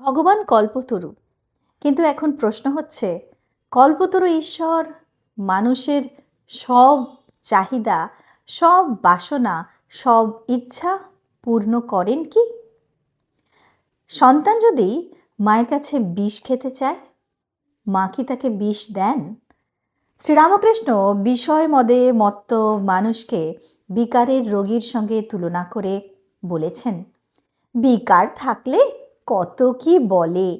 ভগবান কল্পতরু। কিন্তু এখন প্রশ্ন হচ্ছে, কল্পতরু ঈশ্বর মানুষের সব চাহিদা, সব বাসনা, সব ইচ্ছা পূর্ণ করেন কি? সন্তান যদি মায়ের কাছে বিষ খেতে চায়, মা কি তাকে বিষ দেন? শ্রীরামকৃষ্ণ বিষয় মদে মত্ত মানুষকে বিকারের রোগীর সঙ্গে তুলনা করে বলেছেন, বিকার থাকলে কত কি বলে?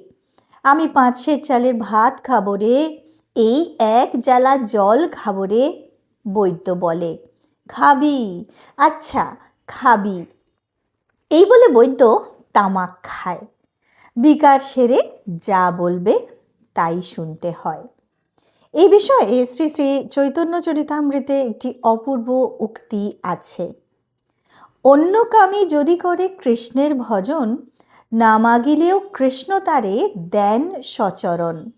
আমি পাঁচশের চালের ভাত খাব রে, এই এক জ্বালা জল খাব রে, বৈদ্য বলে। খাবি আচ্ছা খাবি। এই বলে বৈদ্য তামাক খায়। বিকার সেরে যা বলবে তাই শুনতে হয়। এই বিষয়ে শ্রী শ্রী চৈতন্য চরিতামৃতে একটি অপূর্ব উক্তি আছে। অন্য কামে যদি করে কৃষ্ণের ভজন না মাগিলেও কৃষ্ণ তারে দেন সচরণ।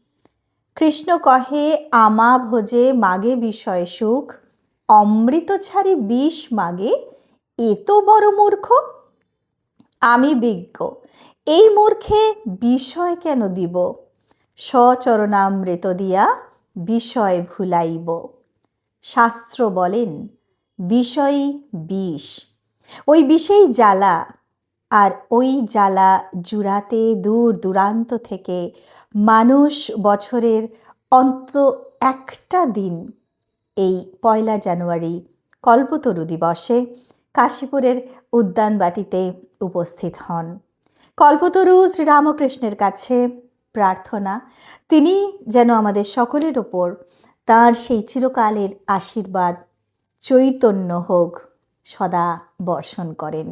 কৃষ্ণ কহে, আমা ভোজে মাগে বিষয় সুখ, অমৃত ছাড়ি বিষ মাগে, এ তো বড় মূর্খ। আমি বিজ্ঞ, এই মূর্খে বিষয় কেন দিব? সচরণামৃত দিয়া বিষয় ভুলাইব। শাস্ত্র বলেন, বিষয়ই বিষ। ওই বিষেই জ্বালা আর ওই জ্বালা জুড়াতে দূর দূরান্ত থেকে মানুষ বছরের অন্ত একটা দিন এই পয়লা জানুয়ারি কল্পতরু দিবসে কাশীপুরের উদ্যানবাটিতে উপস্থিত হন। কল্পতরু শ্রীরামকৃষ্ণের কাছে প্রার্থনা, তিনি যেন আমাদের সকলের ওপর তার সেই চিরকালের আশীর্বাদ চৈতন্য হোক সদা বর্ষণ করেন।